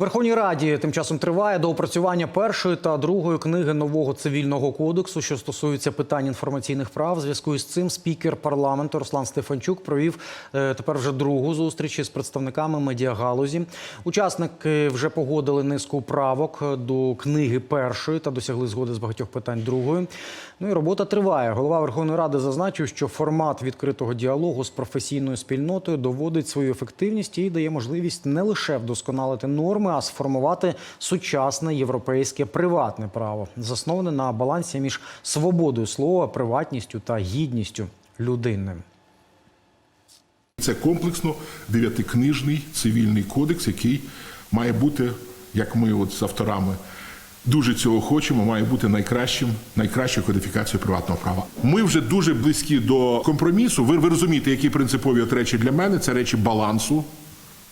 Верховній Раді тим часом триває доопрацювання першої та другої книги нового цивільного кодексу, що стосується питань інформаційних прав. В зв'язку із цим спікер парламенту Руслан Стефанчук провів е, тепер вже другу зустріч із представниками медіагалузі. Учасники вже погодили низку правок до книги першої та досягли згоди з багатьох питань другої. Ну і робота триває. Голова Верховної Ради зазначив, що формат відкритого діалогу з професійною спільнотою доводить свою ефективність і дає можливість не лише вдосконалити норми, а сформувати сучасне європейське приватне право, засноване на балансі між свободою слова, приватністю та гідністю людини. Це комплексно дев'ятикнижний цивільний кодекс, який має бути, як ми от з авторами дуже цього хочемо, має бути найкращим, найкращою кодифікацією приватного права. Ми вже дуже близькі до компромісу. Ви, ви розумієте, які принципові от речі для мене це речі балансу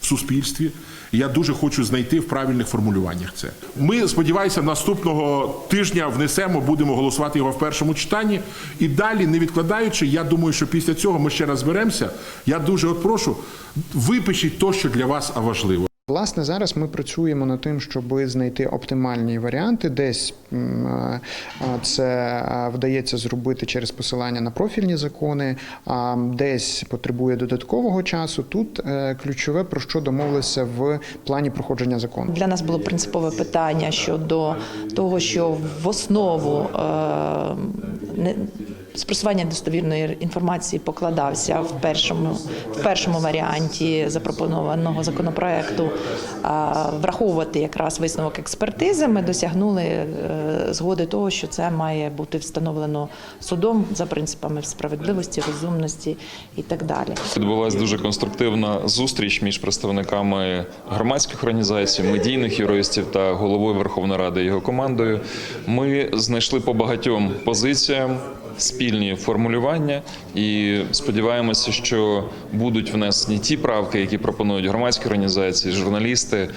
суспільстві. Я дуже хочу знайти в правильних формулюваннях це. Ми сподіваюся, наступного тижня внесемо, будемо голосувати його в першому читанні. І далі, не відкладаючи, я думаю, що після цього ми ще раз зберемося. Я дуже от прошу, випишіть то, що для вас важливо. Власне, зараз ми працюємо над тим, щоб знайти оптимальні варіанти. Десь це вдається зробити через посилання на профільні закони, а десь потребує додаткового часу. Тут е, ключове про що домовилися в плані проходження закону. Для нас було принципове питання щодо того, що в основу е, не- спростування достовірної інформації покладався в першому, в першому варіанті запропонованого законопроекту. Враховувати якраз висновок експертизи, ми досягнули е, згоди того, що це має бути встановлено судом за принципами справедливості, розумності і так далі. Відбулася дуже конструктивна зустріч між представниками громадських організацій, медійних юристів та головою Верховної Ради його командою. Ми знайшли по багатьом позиціям спільні формулювання. І сподіваємося, що будуть внесені ті правки, які пропонують громадські організації, журналісти,